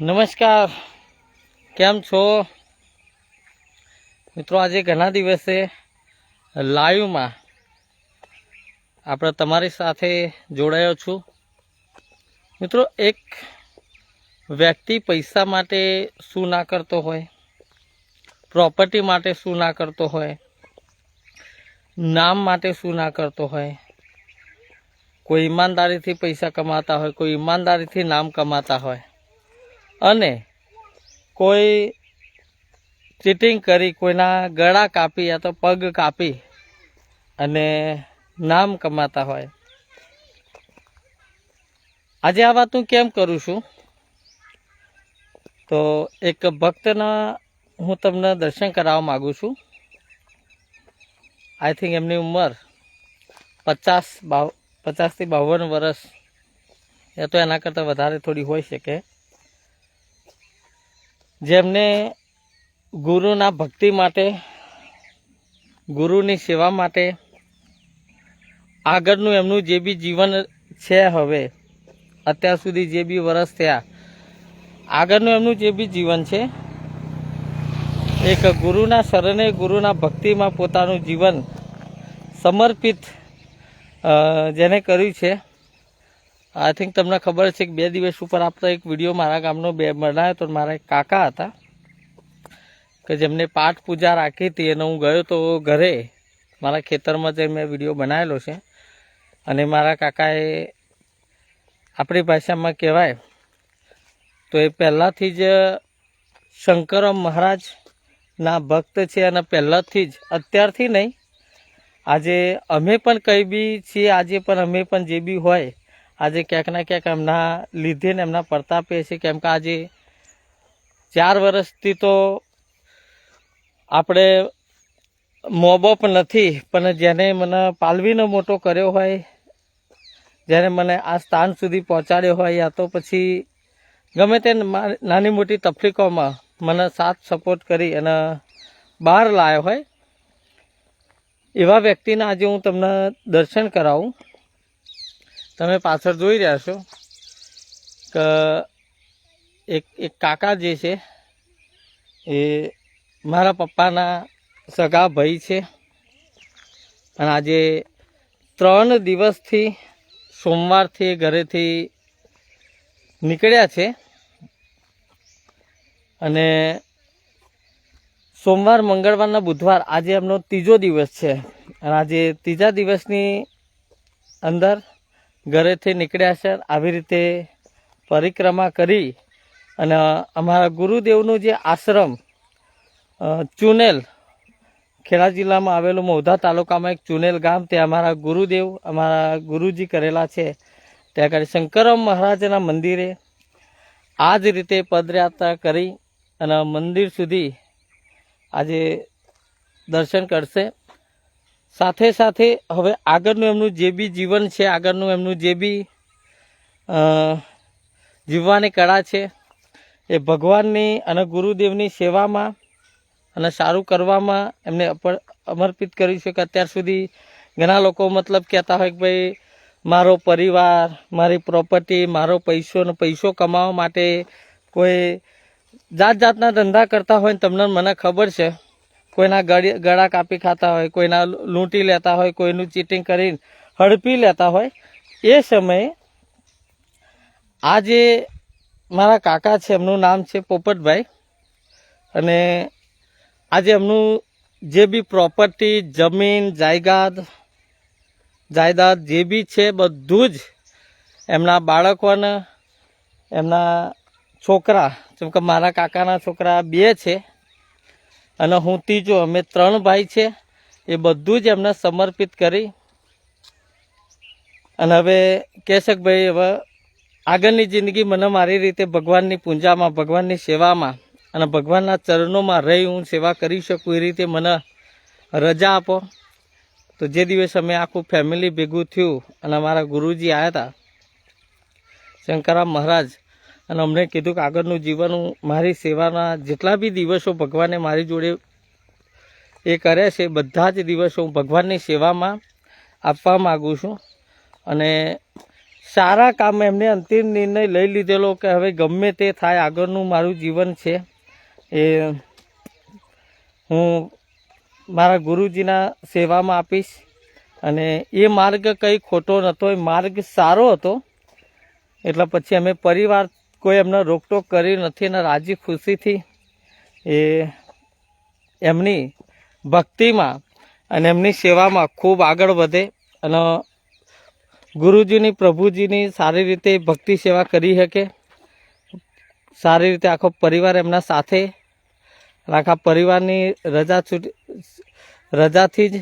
નમસ્કાર. કેમ છો? મિત્રો, આજે ઘણા દિવસે લાઈવમાં આપણે તમારી સાથે જોડાયો છું. મિત્રો, એક વ્યક્તિ પૈસા માટે શું ના કરતો હોય, પ્રોપર્ટી માટે શું ના કરતો હોય, નામ માટે શું ના કરતો હોય, કોઈ ઈમાનદારીથી પૈસા કમાતા હોય, કોઈ ઈમાનદારીથી નામ કમાતા હોય અને કોઈ ચીટિંગ કરી, કોઈના ગળા કાપી યા તો પગ કાપી અને નામ કમાતા હોય. આજે આ વાત હું કેમ કરું છું? તો એક ભક્તના હું તમને દર્શન કરાવવા માગું છું. આઈ થિંક એમની ઉંમર પચાસ બાવ પચાસથી બાવન વર્ષ, યા તો એના કરતાં વધારે થોડી હોઈ શકે. જેમને ગુરુના ભક્તિ માટે, ગુરુની સેવા માટે આગળનું એમનું જે બી જીવન છે હવે, અત્યાર સુધી જે બી વર્ષ થયા, આગળનું એમનું જે બી જીવન છે, એક ગુરુના શરણે ગુરુના ભક્તિમાં પોતાનું જીવન સમર્પિત જેને કર્યું છે આઈ થિંક તમને ખબર છે કે બે દિવસ ઉપર આપતા એક વીડિયો મારા ગામનો બે બનાવ્યો તો મારા એક કાકા હતા, કે જેમને પાઠ પૂજા રાખી હતી અને હું ગયો તો ઘરે, મારા ખેતરમાં જઈને મેં વીડિયો બનાવેલો છે. અને મારા કાકાએ આપણી ભાષામાં કહેવાય, તો એ પહેલાંથી જ શંકરમ મહારાજના ભક્ત છે અને પહેલાંથી જ, અત્યારથી નહીં, આજે અમે પણ કંઈ બી છીએ, આજે પણ અમે પણ જે બી હોય આજે ક્યાંક ના ક્યાંક એમના લીધે ને એમના પ્રતાપે છે, કેમ કે આજે ચાર વર્ષથી તો આપણે મોબપ નથી, પણ જેને મને પાલવીનો મોટો કર્યો હોય, જેને મને આ સ્થાન સુધી પહોંચાડ્યો હોય, યા તો પછી ગમે તે નાની મોટી તકલીફોમાં મને સાથ સપોર્ટ કરી અને બહાર લાવ્યો હોય, એવા વ્યક્તિના આજે હું તમને દર્શન કરાવું. તમે પાછળ જોઈ રહ્યા છો કે એક એક કાકા જે છે, એ મારા પપ્પાના સગા ભાઈ છે. અને આજે ત્રણ દિવસથી સોમવારથી ઘરેથી નીકળ્યા છે. અને સોમવાર, મંગળવારના બુધવાર આજે એમનો ત્રીજો દિવસ છે. અને આજે ત્રીજા દિવસની અંદર ઘરેથી નીકળ્યા છે. આવી રીતે પરિક્રમા કરી અને અમારા ગુરુદેવનું જે આશ્રમ ચુનેલ, ખેડા જિલ્લામાં આવેલું મોધા તાલુકામાં એક ચુનેલ ગામ તે અમારા ગુરુદેવ, અમારા ગુરુજી કરેલા છે. ત્યાં આગળ શંકરમ મહારાજના મંદિરે આ જ રીતે પદયાત્રા કરી અને મંદિર સુધી આજે દર્શન કરશે. સાથે સાથે હવે આગળનું એમનું જે બી જીવન છે, આગળનું એમનું જે બી જીવવાની કળા છે, એ ભગવાનની અને ગુરુદેવની સેવામાં અને સારું કરવામાં એમને સમર્પિત કર્યું છે કે અત્યાર સુધી ઘણા લોકો મતલબ કહેતા હોય કે ભાઈ, મારો પરિવાર, મારી પ્રોપર્ટી મારો પૈસો ને પૈસો કમાવા માટે કોઈ જાત જાતના ધંધા કરતા હોય ને તમને મને ખબર છે. કોઈના ગળી કાપી ખાતા હોય, કોઈના લૂંટી લેતા હોય, કોઈનું ચીટિંગ કરીને હડપી લેતા હોય, એ સમયે આ જે મારા કાકા છે, એમનું નામ છે પોપટભાઈ. અને આજે એમનું જે બી પ્રોપર્ટી જમીન જાયદાદ જાયદાદ જે બી છે, બધું જ એમના બાળકોને, એમના છોકરા, જેમ કે મારા કાકાના છોકરા બે છે અને હું ત્રીજો અમે ત્રણ ભાઈ છે, એ બધું જ એમને સમર્પિત કરી. અને હવે કેશકભાઈ હવે આગળની જિંદગી મને મારી રીતે ભગવાનની પૂજામાં, ભગવાનની સેવામાં અને ભગવાનના ચરણોમાં રહી હું સેવા કરી શકું એ રીતે મને રજા આપો. તો જે દિવસ અમે આખું ફેમિલી ભેગું થયું અને અમારા ગુરુજી આવ્યા હતા શંકરા મહારાજ અને અમને કીધું કે આગળનું જીવન મારી સેવાના જેટલા બી દિવસો ભગવાને મારી જોડે એ કરે છે, બધા જ દિવસો હું ભગવાનની સેવામાં આપવા માગું છું. અને સારા કામ એમને અંતિમ નિર્ણય લઈ લીધેલો કે હવે ગમે તે થાય આગળનું મારું જીવન છે. એ હું મારા ગુરુજીના સેવામાં આપીશ. અને એ માર્ગ કંઈ ખોટો નહોતો, એ માર્ગ સારો હતો. એટલે પછી અમે પરિવાર કોઈ એમને રોકટોક કરી નથી અને રાજી ખુશીથી એ એમની ભક્તિમાં અને એમની સેવામાં ખૂબ આગળ વધે અને ગુરુજીની, પ્રભુજીની સારી રીતે ભક્તિ સેવા કરી શકે. સારી રીતે આખો પરિવાર એમના સાથે આખા પરિવારની રજા છૂટ, રજાથી જ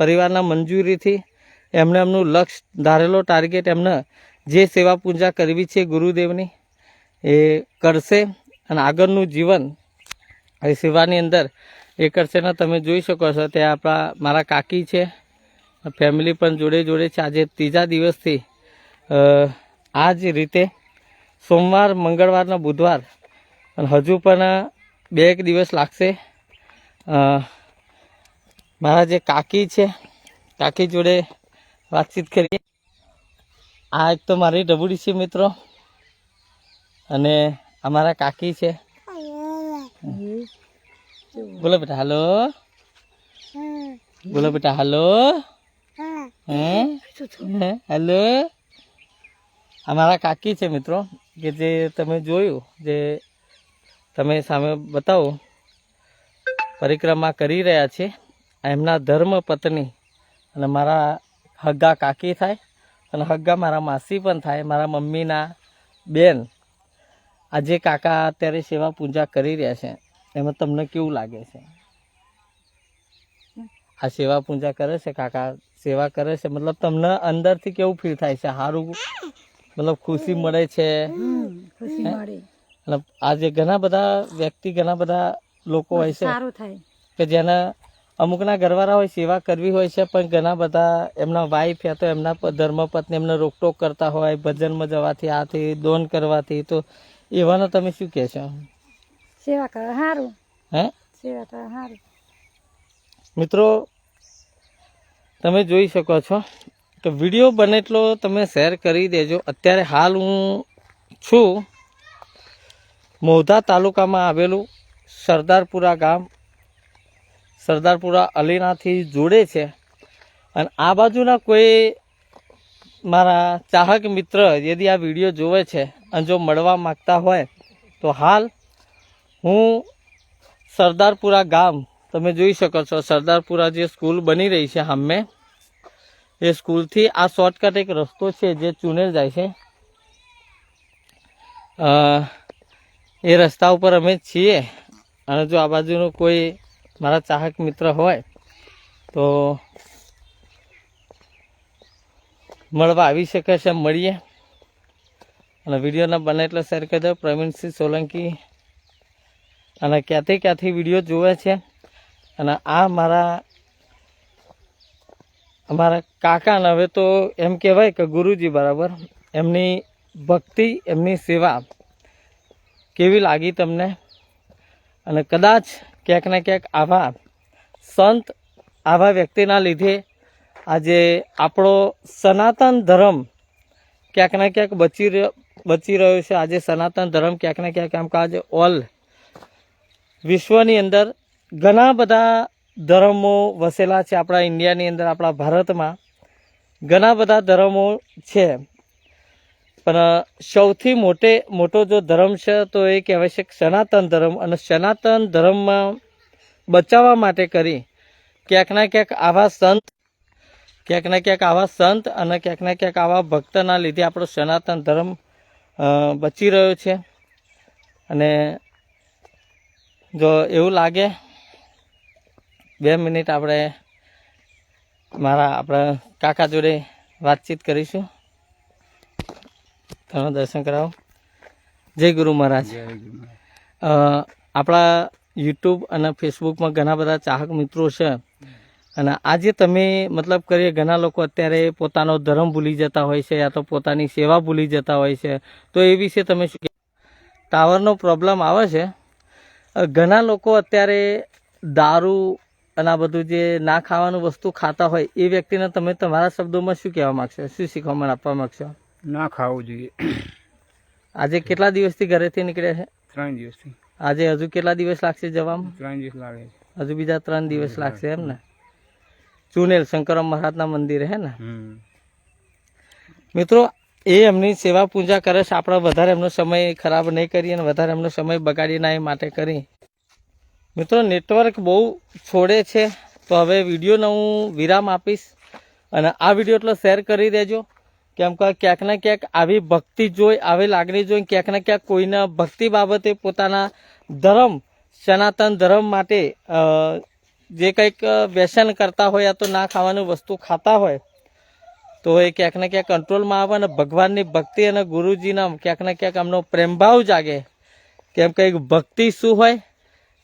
પરિવારના મંજૂરીથી એમને એમનું લક્ષ્ય ધારેલો ટાર્ગેટ એમને જે સેવા પૂજા કરવી છે ગુરુદેવની એ કરશે અને આગળનું જીવન એ સેવાની અંદર એ કરશે ને તમે જોઈ શકો છો તે આપણા મારા કાકી છે, ફેમિલી પણ જોડે જોડે છે. આજે ત્રીજા દિવસથી આ જ રીતે સોમવાર મંગળવારના બુધવાર, અને હજુ પણ બે એક દિવસ લાગશે. મારા જે કાકી છે, કાકી જોડે વાતચીત કરીએ. આ એક તો મારી ડબુડી છે, મિત્રો. અને અમારા કાકી છે. બોલો બેટા, હાલો. બોલો બેટા, હાલો? હાલો. અમારા કાકી છે મિત્રો, કે જે તમે જોયું, જે તમે સામે બતાવો, પરિક્રમા કરી રહ્યા છે. એમના ધર્મ પત્ની અને મારા હગ્ગા કાકી થાય, અને હગ્ગા મારા માસી પણ થાય, મારા મમ્મીના બેન. આજે કાકા અત્યારે સેવા પૂજા કરી રહ્યા છે. એમાં તમને કેવું લાગે છે? આ સેવા પૂજા કરે છે કાકા? સેવા કરે છે? મતલબ તમને અંદરથી કેવું ફીલ થાય છે? સારું મતલબ ખુશી મળે છે? મતલબ આજે ઘણા બધા વ્યક્તિ ઘણા બધા લોકો હોય છે કે જેના અમુકના ઘરવાળા હોય સેવા કરવી હોય છે પણ ઘણા બધા એમના વાઈફ યા તો એમના ધર્મપત્ની એમને રોકટોક કરતા હોય ભજનમાં જવાથી આથી દોન કરવાથી તો એવાનો તમે શું કહેશો સેવા કરે સારું હે? સેવા કરે સારું મિત્રો તમે જોઈ શકો છો કે વીડિયો બને એટલો તમે શેર કરી દેજો. અત્યારે હાલ હું છું મોધા તાલુકામાં આવેલું સરદારપુરા ગામ. સરદારપુરા અલીનાથી જોડે છે. અને આ બાજુના કોઈ મારા ચાહક મિત્ર યદિ આ વીડિયો જોવે છે અને જો મળવા માગતા હોય, તો હાલ હું સરદારપુરા ગામ, તમે જોઈ શકો છો, સરદારપુરા જે સ્કૂલ બની રહી છે હામે એ સ્કૂલથી આ શોર્ટકટ એક રસ્તો છે જે ચુનેલ જાય છે. એ રસ્તા ઉપર અમે છીએ અને જો આ બાજુનું કોઈ મારા ચાહક મિત્ર હોય, તો મળવા આવી શકે છે મળીએ. અને વિડીયોના બને એટલે શેર કરી દો. પ્રવીણસિંહ સોલંકી. અને ક્યાંથી ક્યાંથી વીડિયો જોવે છે. અને આ મારા, અમારા કાકાને હવે તો એમ કહેવાય કે ગુરુજી બરાબર, એમની ભક્તિ, એમની સેવા કેવી લાગી તમને? અને કદાચ ક્યાંક ને ક્યાંક આવા સંત, આવા વ્યક્તિના લીધે આજે આપણો સનાતન ધર્મ ક્યાંક ને ક્યાંક બચી રહ્યો બચી રહ્યો છે. આજે સનાતન ધર્મ ક્યાંક ને ક્યાંક આમ આજે ઓલ વિશ્વની અંદર ઘણા બધા ધર્મો વસેલા છે આપણા ઇન્ડિયાની અંદર, આપણા ભારતમાં. ઘણા બધા ધર્મો છે. પણ સૌથી મોટે, મોટો જો ધર્મ છે તો એ કહેવાય છે સનાતન ધર્મ. અને સનાતન ધર્મમાં બચાવવા માટે કરી ક્યાંક ના ક્યાંક આવા સંત ક્યાંક ને ક્યાંક આવા સંત અને ક્યાંક ને ક્યાંક આવા ભક્તના લીધે આપણો સનાતન ધર્મ બચી રહ્યો છે. અને જો એવું લાગે બે મિનિટ આપણે મારા આપણા કાકા જોડે વાતચીત કરીશું. તમે દર્શન કરાવો. જય ગુરુ મહારાજ. આપણા યુટ્યુબ અને ફેસબુકમાં ઘણા બધા ચાહક મિત્રો છે. અને આજે તમે મતલબ કરીએ ઘણા લોકો અત્યારે પોતાનો ધર્મ ભૂલી જતા હોય છે યા તો પોતાની સેવા ભૂલી જતા હોય છે. તો એ વિશે તમે શું? ટાવરનો પ્રોબ્લેમ આવે છે. ઘણા લોકો અત્યારે દારૂ અને આ બધું જે ના ખાવાનું વસ્તુ ખાતા હોય એ વ્યક્તિને તમે તમારા શબ્દોમાં શું કહેવા માગશો? શું શીખવા શીખવામાં આપવા માગશો? ના ખાવું જોઈએ. આજે કેટલા દિવસથી ઘરેથી નીકળ્યા છે? ત્રણ દિવસથી. આજે હજુ કેટલા દિવસ લાગશે જવામાં? ત્રણ દિવસ લાગે હજુ બીજા ત્રણ દિવસ લાગશે એમ ને? ચુનેલ શંકરમ મહારાજના મંદિર હે ને? મિત્રો એ એમની સેવા પૂજા કરે છે. આપણે વધારે એમનો સમય ખરાબ નહીં કરીએ અને વધારે એમનો સમય બગાડી ના એ માટે કરી. મિત્રો નેટવર્ક બહુ છોડે છે. તો હવે વિડીયોને હું વિરામ આપીશ. અને આ વીડિયો એટલો શેર કરી દેજો કેમ કે ક્યાંક ને ક્યાંક આવી ભક્તિ જોઈ આવી લાગણી જોઈ ક્યાંક ને ક્યાંક કોઈના ભક્તિ બાબતે પોતાના ધર્મ સનાતન ધર્મ માટે જે કંઈક વ્યસન કરતા હોય યા તો ના ખાવાની વસ્તુ ખાતા હોય, તો એ ક્યાંક ને ક્યાંક કંટ્રોલમાં આવે અને ભગવાનની ભક્તિ અને ગુરુજીના ક્યાંક ને ક્યાંક આમનો પ્રેમભાવ જાગે. કેમ કે ભક્તિ શું હોય?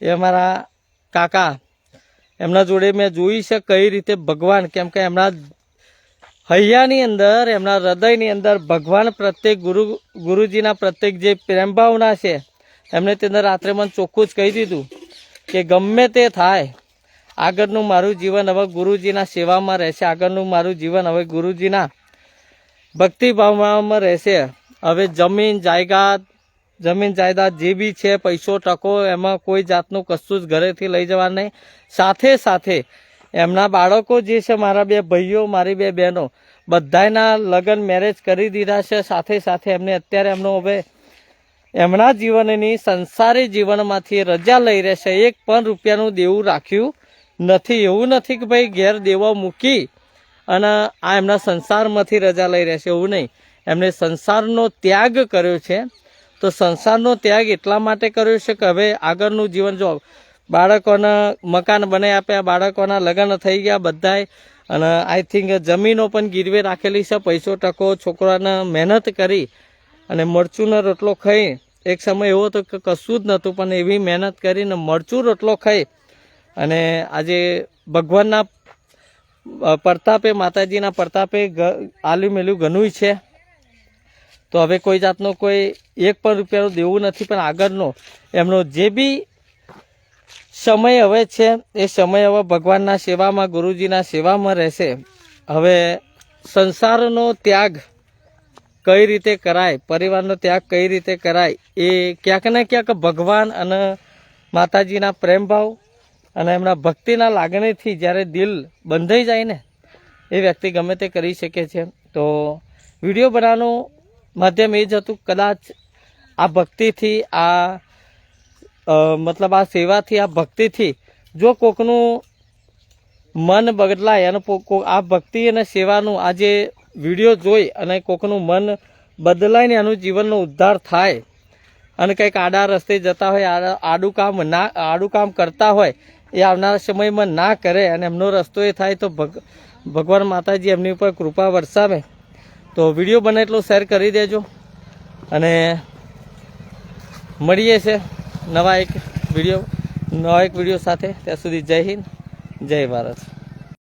એ અમારા કાકા, એમના જોડે મેં જોઈ છે કઈ રીતે ભગવાન, કેમ કે એમના હૈયાની અંદર, એમના હૃદયની અંદર ભગવાન પ્રત્યેક ગુરુ, ગુરુજીના પ્રત્યેક જે પ્રેમભાવના છે, એમને તે રાત્રે મને ચોખ્ખું જ કહી દીધું કે ગમે તે થાય આગળનું મારું જીવન હવે ગુરુજીના સેવામાં રહેશે. આગળનું મારું જીવન હવે ગુરુજીના ભક્તિભાવમાં રહેશે. હવે જમીન જાયદાદ જમીન જાયદાદ જે બી છે, પૈસો ટકો, એમાં કોઈ જાતનું કશું જ ઘરેથી લઈ જવા નહીં. સાથે સાથે એમના બાળકો જે છે, મારા બે ભાઈઓ, મારી બે બહેનો, બધાયના લગ્ન મેરેજ કરી દીધા છે. સાથે સાથે એમને અત્યારે એમનો હવે એમના જીવનની સંસારી જીવનમાંથી રજા લઈ રહેશે એક પણ રૂપિયાનું દેવું રાખ્યું નથી, એવું નથી કે ભાઈ ઘેર દેવા મૂકી અને આ એમના સંસારમાંથી રજા લઈ રહેશે એવું નહીં. એમણે સંસારનો ત્યાગ કર્યો છે. તો સંસારનો ત્યાગ એટલા માટે કર્યો છે કે હવે આગળનું જીવન જો બાળકોના મકાન બનાવી આપ્યા બાળકોના લગ્ન થઈ ગયા બધાએ અને આઈ થિંક જમીનો પણ ગીરવે રાખેલી છે, પૈસો ટકો, છોકરાને મહેનત કરી અને મરચુંનો રોટલો ખાઈ. એક સમય એવો હતો કે કશું જ નહોતું, પણ એવી મહેનત કરીને મરચું રોટલો ખાઈ. અને આજે ભગવાનના પ્રતાપે, માતાજીના પ્રતાપે આલ્યું મેલ્યું ઘણું છે. તો હવે કોઈ જાતનો કોઈ એક પણ રૂપિયાનું દેવું નથી, પણ આગળનો. એમનો જે બી સમય હવે છે, એ સમય હવે ભગવાનના સેવામાં, ગુરુજીના સેવામાં રહેશે. હવે સંસારનો ત્યાગ કઈ રીતે કરાય, પરિવારનો ત્યાગ કઈ રીતે કરાય, એ ક્યાંક ને ક્યાંક ભગવાન અને માતાજીના પ્રેમભાવ અને એમના ભક્તિના લાગણીથી જ્યારે દિલ બંધાઈ જાય ને, એ વ્યક્તિ ગમે તે કરી શકે છે. તો વીડિયો બનાવવાનું માધ્યમ એ જ હતું, કદાચ આ ભક્તિથી, આ મતલબ આ સેવાથી, આ ભક્તિથી જો કોકનું મન બદલાય અને આ ભક્તિ અને સેવાનું આ જે વીડિયો જોઈ અને કોકનું મન બદલાય ને એનું જીવનનો ઉદ્ધાર થાય અને કંઈક આડા રસ્તે જતા હોય આડું કામ ના, આડું કામ કરતા હોય એ આવનારા સમયમાં ના કરે અને એમનો રસ્તો એ થાય તો ભગ, ભગવાન માતાજી એમની ઉપર કૃપા વરસાવે. તો વીડિયો બને એટલો શેર કરી દેજો અને મળીએ છે નવા એક વીડિયો, નવા એક વીડિયો સાથે. ત્યાં સુધી જય હિન્દ, જય ભારત.